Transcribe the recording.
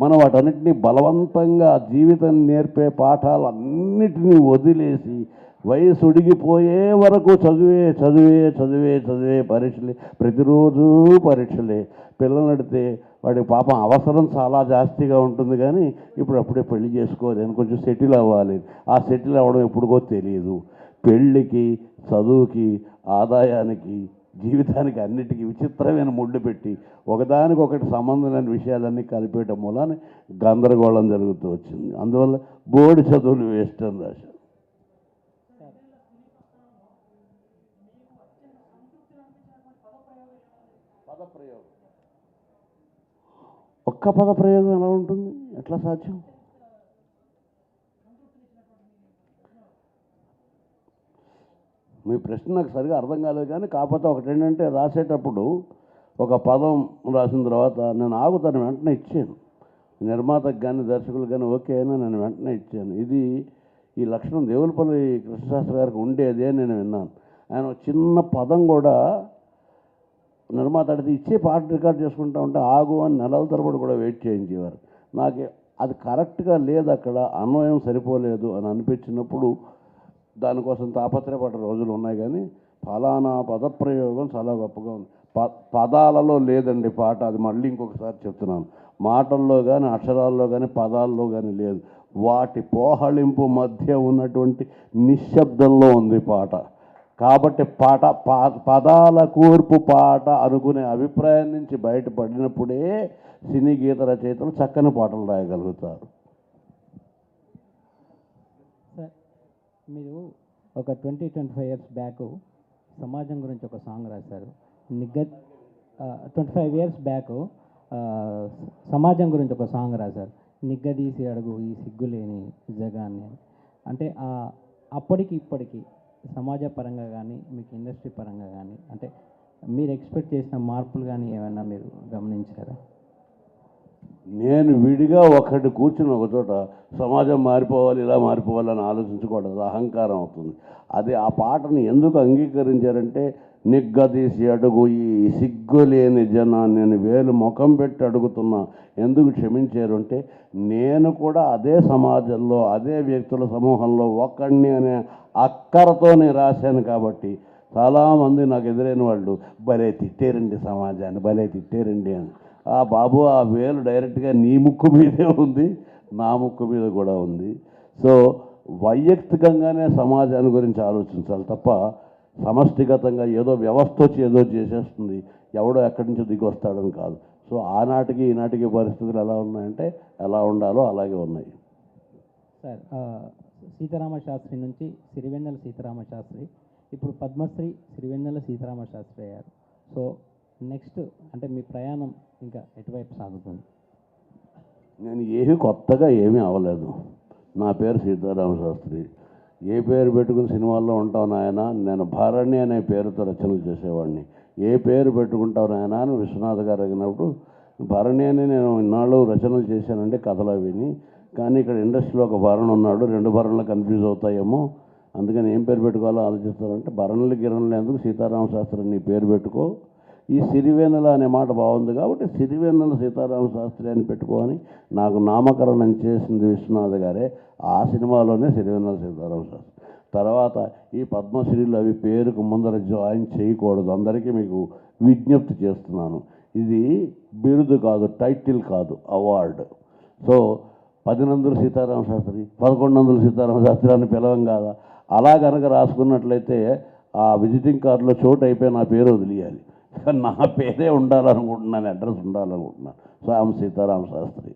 మనం వాటన్నిటిని బలవంతంగా జీవితం నేర్పే పాఠాలు అన్నిటినీ వదిలేసి వయసు ఉడిగిపోయే వరకు చదివే చదివే చదివే చదివే పరీక్షలే ప్రతిరోజు పరీక్షలే. పిల్లలు నడితే వాడి పాపం అవసరం చాలా జాస్తిగా ఉంటుంది కానీ ఇప్పుడు అప్పుడే పెళ్ళి చేసుకోవాలి అని కొంచెం సెటిల్ అవ్వాలి. ఆ సెటిల్ అవ్వడం ఎప్పుడుకో తెలియదు పెళ్ళికి చదువుకి ఆదాయానికి జీవితానికి అన్నిటికీ విచిత్రమైన ముడ్డు పెట్టి ఒకదానికొకటి సంబంధం లేని విషయాలన్నీ కలిపేయటం మూలాన గందరగోళం జరుగుతూ వచ్చింది. అందువల్ల బోర్డు చదువులు వేస్ట్ అని రాశారు. ఒక్క పద ప్రయోగం ఎలా ఉంటుంది? ఎట్లా సాధ్యం? మీ ప్రశ్న నాకు సరిగా అర్థం కాలేదు కానీ కాకపోతే ఒకటి ఏంటంటే రాసేటప్పుడు ఒక పదం రాసిన తర్వాత నేను ఆగుతాను వెంటనే ఇచ్చాను నిర్మాతకు కానీ దర్శకులకు కానీ ఓకే అయినా నేను వెంటనే ఇచ్చాను ఇది ఈ లక్షణం దేవులపల్లి కృష్ణశాస్త్రి గారికి ఉండేది అని నేను విన్నాను. ఆయన చిన్న పదం కూడా నిర్మాత అడిగితే ఇచ్చే పాట రికార్డ్ చేసుకుంటా ఉంటే ఆగు అని నెలల తరబడి కూడా వెయిట్ చేయించేవారు నాకు అది కరెక్ట్గా లేదు అక్కడ అన్వయం సరిపోలేదు అని అనిపించినప్పుడు దానికోసం తాపత్రయపడ్డ రోజులు ఉన్నాయి కానీ ఫలానా పదప్రయోగం చాలా గొప్పగా ఉంది. ప పదాలలో లేదండి పాట అది మళ్ళీ ఇంకొకసారి చెప్తున్నాను. మాటల్లో కానీ అక్షరాల్లో కానీ పదాల్లో కానీ లేదు. వాటి పోహళింపు మధ్య ఉన్నటువంటి నిశ్శబ్దంలో ఉంది పాట. కాబట్టి పాట పా- పదాల కూర్పు పాట అనుకునే అభిప్రాయం నుంచి బయటపడినప్పుడే సినీ గీత రచయితలు చక్కని పాటలు రాయగలుగుతారు సార్ మీరు ఒక twenty twenty five years back సమాజం గురించి ఒక సాంగ్ రాశారు. నిగ్గ ట్వంటీ ఫైవ్ ఇయర్స్ బ్యాక్ సమాజం గురించి ఒక సాంగ్ రాశారు. నిగ్గదీసి అడుగు ఈ సిగ్గులేని జగాన్ని అంటే ఆ అప్పటికి ఇప్పటికి సమాజ పరంగా కానీ మీకు ఇండస్ట్రీ పరంగా కానీ అంటే మీరు ఎక్స్పెక్ట్ చేసిన మార్పులు కానీ ఏమైనా మీరు గమనించారా? నేను విడిగా ఒకటి కూర్చుని ఒకచోట సమాజం మారిపోవాలి ఇలా మారిపోవాలని ఆలోచించకూడదు. అహంకారం అవుతుంది. అది ఆ పాటను ఎందుకు అంగీకరించారంటే నిగ్గదీసి అడుగు ఈ సిగ్గులేని జనాన్ని నేను వేలు ముఖం పెట్టి అడుగుతున్నా. ఎందుకు క్షమించారు? అంటే నేను కూడా అదే సమాజంలో అదే వ్యక్తుల సమూహంలో ఒక్కడిని అనే అక్కరతోనే రాశాను కాబట్టి చాలామంది నాకు ఎదురైన వాళ్ళు భలే తిట్టేరండి సమాజాన్ని భలే తిట్టేరండి అని. ఆ బాబు ఆ వేలు డైరెక్ట్గా నీ ముక్కు మీదే ఉంది నా ముక్కు మీద కూడా ఉంది. సో వైయక్తికంగానే సమాజాన్ని గురించి ఆలోచించాలి తప్ప సమష్టిగతంగా ఏదో వ్యవస్థ వచ్చి ఏదో చేసేస్తుంది ఎవడో ఎక్కడి నుంచో దిగి వస్తాడని కాదు. సో ఆనాటికి ఈనాటికి పరిస్థితులు ఎలా ఉన్నాయంటే ఎలా ఉండాలో అలాగే ఉన్నాయి. సార్ సీతారామ శాస్త్రి నుంచి సిరివెన్నెల సీతారామ శాస్త్రి ఇప్పుడు పద్మశ్రీ సిరివెన్నెల సీతారామ శాస్త్రి అయ్యారు. సో నెక్స్ట్ అంటే మీ ప్రయాణం ఇంకా ఎటువైపు సాగుతుంది? నేను ఏమి కొత్తగా ఏమీ అవ్వలేదు. నా పేరు సీతారామ శాస్త్రి. ఏ పేరు పెట్టుకుని సినిమాల్లో ఉంటావు నాయన? నేను భారణి అనే పేరుతో రచనలు చేసేవాడిని. ఏ పేరు పెట్టుకుంటావు నాయన అని విశ్వనాథ్ గారు అడిగినప్పుడు భరణి అని నేను ఇన్నాళ్ళు రచనలు చేశానంటే కథలు విని కానీ ఇక్కడ ఇండస్ట్రీలో ఒక భరణ్ ఉన్నాడు. రెండు భరణలు కన్ఫ్యూజ్ అవుతాయేమో. అందుకని ఏం పేరు పెట్టుకోవాలో ఆలోచిస్తారంటే భరణలు గిరణలు ఎందుకు సీతారామ శాస్త్రి నీ పేరు పెట్టుకో? ఈ సిరివెన్నెల అనే మాట బాగుంది కాబట్టి సిరివెన్నెల సీతారామ శాస్త్రి అని పెట్టుకొని నాకు నామకరణం చేసింది విశ్వనాథ్ గారే ఆ సినిమాలోనే సిరివెన్నెల సీతారామ శాస్త్రి. తర్వాత ఈ పద్మశ్రీలు అవి పేరుకు ముందర జాయిన్ చేయకూడదు. అందరికీ మీకు విజ్ఞప్తి చేస్తున్నాను. ఇది బిరుదు కాదు టైటిల్ కాదు అవార్డు. సో పదినందులు సీతారామ శాస్త్రి పదకొండు వందలు సీతారామ శాస్త్రి అని పిలవం కాదా? అలా కనుక రాసుకున్నట్లయితే ఆ విజిటింగ్ కార్డులో చోటు అయిపోయి నా పేరు వదిలియాలి. కానీ నా పేరే ఉండాలనుకుంటున్నాను అడ్రస్ ఉండాలనుకుంటున్నాను. స్వామి సీతారామ శాస్త్రి.